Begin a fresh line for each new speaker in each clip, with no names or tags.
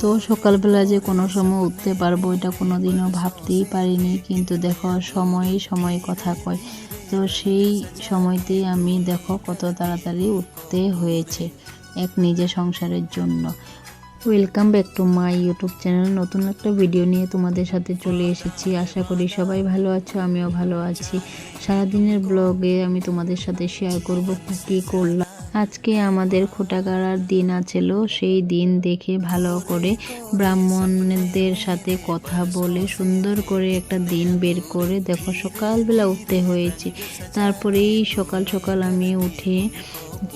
তো সকালবেলা যে কোনো সময় উঠতে পারব, এটা কোনো দিনও ভাবতেই পারিনি। কিন্তু দেখো সময়ই সময় কথা কয়। তো সেই সময়তেই আমি দেখো কত তাড়াতাড়ি উঠতে হয়েছে এক নিজে সংসারের জন্য। Welcome back to my YouTube channel নতুন একটা ভিডিও নিয়ে তোমাদের সাথে চলে এসেছি। আশা করি সবাই ভালো আছো, আমিও ভালো আছি। সারাদিনের ব্লগে আমি তোমাদের সাথে শেয়ার করব কী করলাম। আজকে আমাদের খোটাগাড়ার দিন আছিল সেই দিন দেখে ভালো করে ব্রাহ্মণদের সাথে কথা বলে সুন্দর করে একটা দিন বের করে, দেখো সকালবেলা উঠতে হয়েছে। তারপরেই সকাল সকাল আমি উঠে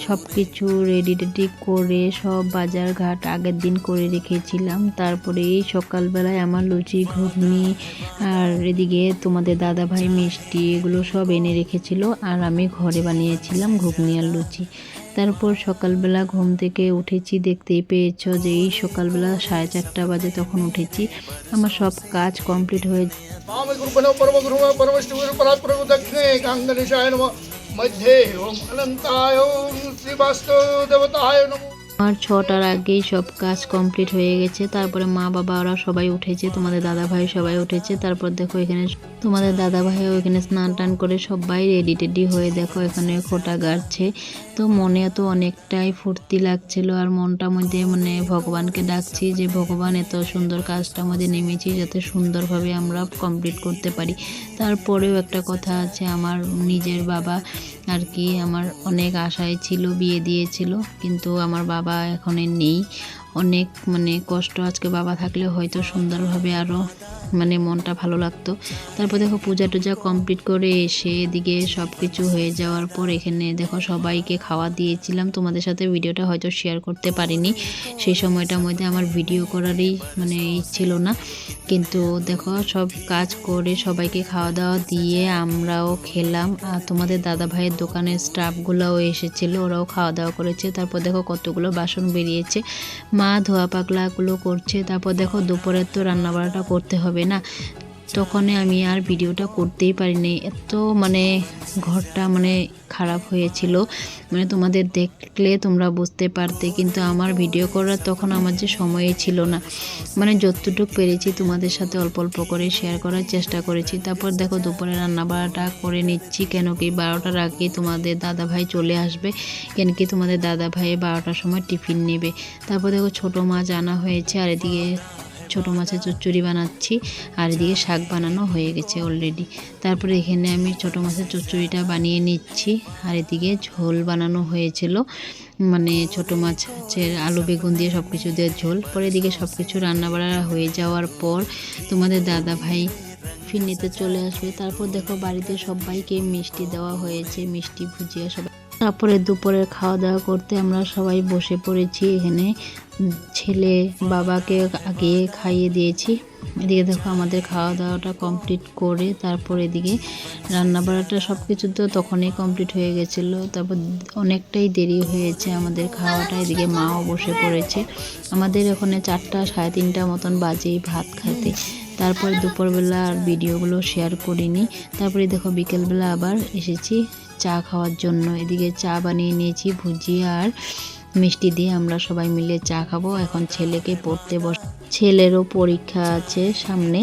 সব কিছু রেডি টেডি করে সব বাজার ঘাট আগের দিন করে রেখেছিলাম। তারপরে এই সকালবেলায় আমার লুচি, ঘুগনি আর এদিকে তোমাদের দাদা ভাই মিষ্টি এগুলো সব এনে রেখেছিল আর আমি ঘরে বানিয়েছিলাম ঘুগনি আর লুচি। তারপর সকালবেলা ঘুম থেকে উঠেছি, দেখতেই পেয়েছ যে এই সকালবেলা সাড়ে চারটা বাজে তখন উঠেছি। আমার সব কাজ কমপ্লিট হয়ে
मध्ये ओम अनंताय श्रीवास्तव देवताय नमो
আমার ছটার আগেই সব কাজ কমপ্লিট হয়ে গেছে। তারপরে মা বাবা ওরা সবাই উঠেছে, তোমাদের দাদা ভাই সবাই উঠেছে। তারপর দেখো এখানে তোমাদের দাদা ভাইও এখানে স্নান টান করে সবাই রেডি টেডি হয়ে দেখো এখানে খোটা গাড়ছে। তো মনে তো অনেকটাই ফুর্তি লাগছিল আর মনটা মধ্যে মানে ভগবানকে ডাকছি যে, ভগবান, এত সুন্দর কাজটার মধ্যে নেমেছি, যাতে সুন্দরভাবে আমরা কমপ্লিট করতে পারি। তারপরেও একটা কথা আছে, আমার নিজের বাবা আর কি আমার অনেক আশায় ছিল, বিয়ে দিয়েছিল। কিন্তু আমার বাবা এখন নেই। অনেক মানে কষ্ট আজকে বাবা থাকলে হয়তো সুন্দরভাবে আরও মানে মনটা ভালো লাগতো। তারপর দেখো পূজা টুজা কমপ্লিট করে এসে এদিকে সব কিছু হয়ে যাওয়ার পর এখানে দেখো সবাইকে খাওয়া দিয়েছিলাম। তোমাদের সাথে ভিডিওটা হয়তো শেয়ার করতে পারিনি। সেই সময়টার মধ্যে আমার ভিডিও করারই মানে ছিল না। কিন্তু দেখো সব কাজ করে সবাইকে খাওয়া দাওয়া দিয়ে আমরাও খেলাম। আর তোমাদের দাদা ভাইয়ের দোকানের স্টাফগুলোও এসেছিল, ওরাও খাওয়া দাওয়া করেছে। তারপর দেখো কতগুলো বাসন বেরিয়েছে। মা ধোয়া পাগলাগুলো করছে তারপর দেখো দুপুরের তো রান্নাবাড়াটা করতে হবে না। তখন আমি আর ভিডিওটা করতেই পারিনি। এত মানে ঘরটা মানে খারাপ হয়েছিল। মানে তোমাদের দেখলে তোমরা বুঝতে পারতে, কিন্তু আমার ভিডিও করার তখন আমার যে সময়ই ছিল না। মানে যতটুকু পেরেছি তোমাদের সাথে অল্প অল্প করে শেয়ার করার চেষ্টা করেছি। তারপর দেখো দুপুরে রান্না বাড়াটা করে নিচ্ছি কেন কি বারোটার আগে তোমাদের দাদা ভাই চলে আসবে, কেন কি তোমাদের দাদা ভাই বারোটার সময় টিফিন নেবে। তারপর দেখো ছোটো মাছ আনা হয়েছে, আর এদিকে ছোটো মাছের চচ্চড়ি বানাচ্ছি, আর এদিকে শাক বানানো হয়ে গেছে অলরেডি তারপরে এখানে আমি ছোটো মাছের চচ্চড়িটা বানিয়ে নিচ্ছি, আর এদিকে ঝোল বানানো হয়েছিল। মানে ছোটো মাছের আলু, বেগুন দিয়ে সব কিছু দিয়ে ঝোল। পরে এদিকে সব কিছু রান্নাবাড়া হয়ে যাওয়ার পর তোমাদের দাদা ভাই টিফিন নিতে চলে আসবে। তারপর দেখো বাড়িতে সবাইকে মিষ্টি দেওয়া হয়েছে, মিষ্টি ভুজিয়া সবাই তারপরে দুপুরের খাওয়া দাওয়া করতে আমরা সবাই বসে পড়েছি। এখানে ছেলে বাবাকে আগে খাইয়ে দিয়েছি। এদিকে দেখো আমাদের খাওয়া দাওয়াটা কমপ্লিট করে তারপর এদিকে রান্নাবাড়াটা সব কিছু তো তখনই কমপ্লিট হয়ে গেছিল। তারপর অনেকটাই দেরি হয়েছে আমাদের খাওয়াটা। এদিকে মাও বসে পড়েছে। আমাদের ওখানে চারটা সাড়ে তিনটা মতন বাজেই ভাত খাইতে। তারপর দুপুরবেলা আর ভিডিওগুলো শেয়ার করিনি। তারপরে দেখো বিকেলবেলা আবার এসেছি। চা খাওয়ার জন্য। এদিকে চা বানিয়ে নিয়েছি ভুজিয়া আর মিষ্টি দিয়ে। আমরা সবাই মিলে চা খাব। এখন ছেলেকে পড়তে বস ছেলেরও পরীক্ষা আছে সামনে।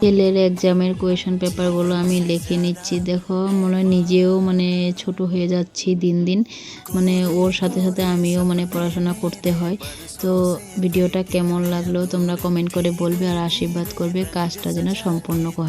ছেলের এক্সামের কোয়েশন পেপারগুলো আমি লিখে নিচ্ছি। দেখো, মনে নিজেও মানে ছোট হয়ে যাচ্ছি দিন দিন। মানে ওর সাথে সাথে আমিও মানে পড়াশোনা করতে হয়। তো ভিডিওটা কেমন লাগল তোমরা কমেন্ট করে বলবে আর আশীর্বাদ করবে। কাজটা যেন সম্পূর্ণ হয়।